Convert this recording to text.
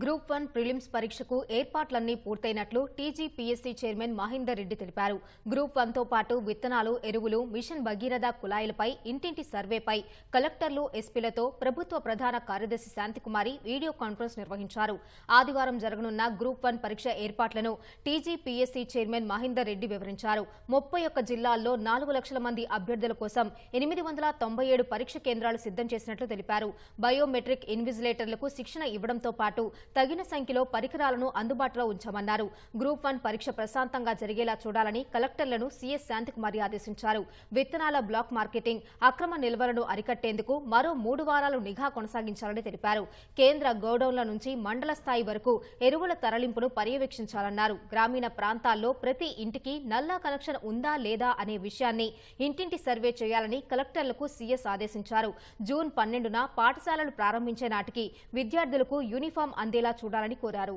Group one prelims పరీక్షకు ఏర్పాట్లన్నీ పూర్తయినట్లు టీజీపీఎస్సీ చైర్మన్ మహేందర్ రెడ్డి తెలిపారు. గ్రూప్ వన్తో పాటు విత్తనాలు ఎరువులు మిషన్ భగీరథ కుళాయిలపై ఇంటింటి సర్వేపై కలెక్టర్లు ఎస్పీలతో ప్రభుత్వ ప్రధాన కార్యదర్శి శాంతికుమారి వీడియో కాన్ఫరెన్స్ నిర్వహించారు. ఆదివారం జరగనున్న గ్రూప్ వన్ పరీక్ష ఏర్పాట్లను టీజీపీఎస్సీ చైర్మన్ మహేందర్ రెడ్డి వివరించారు. ముప్పై ఒక్క జిల్లాల్లో నాలుగు లక్షల మంది అభ్యర్థుల కోసం ఎనిమిది వందల తొంభై ఏడు పరీక్ష కేంద్రాలు సిద్ధం చేసినట్లు తెలిపారు. బయోమెట్రిక్ ఇన్విజిలేటర్లకు శిక్షణ ఇవ్వడంతో పాటు తగిన సంఖ్యలో పరికరాలను అందుబాటులో ఉంచామన్నారు. గ్రూప్ వన్ పరీక్ష ప్రశాంతంగా జరిగేలా చూడాలని కలెక్టర్లను సీఎస్ శాంతికుమారి ఆదేశించారు విత్తనాల బ్లాక్ మార్కెటింగ్ అక్రమ నిల్వలను అరికట్టేందుకు మరో మూడు వారాలు నిఘా కొనసాగించాలని తెలిపారు. కేంద్ర గోడౌన్ల నుంచి మండల స్థాయి వరకు ఎరువుల తరలింపును పర్యవేక్షించాలన్నారు. గ్రామీణ ప్రాంతాల్లో ప్రతి ఇంటికి నల్లా కనెక్షన్ ఉందా లేదా అనే విషయాన్ని ఇంటింటి సర్వే చేయాలని కలెక్టర్లకు సీఎస్ ఆదేశించారు. జూన్ పన్నెండున పాఠశాలలు ప్రారంభించే నాటికి విద్యార్థులకు యూనిఫామ్ అందేలా చూడాలని కోరారు.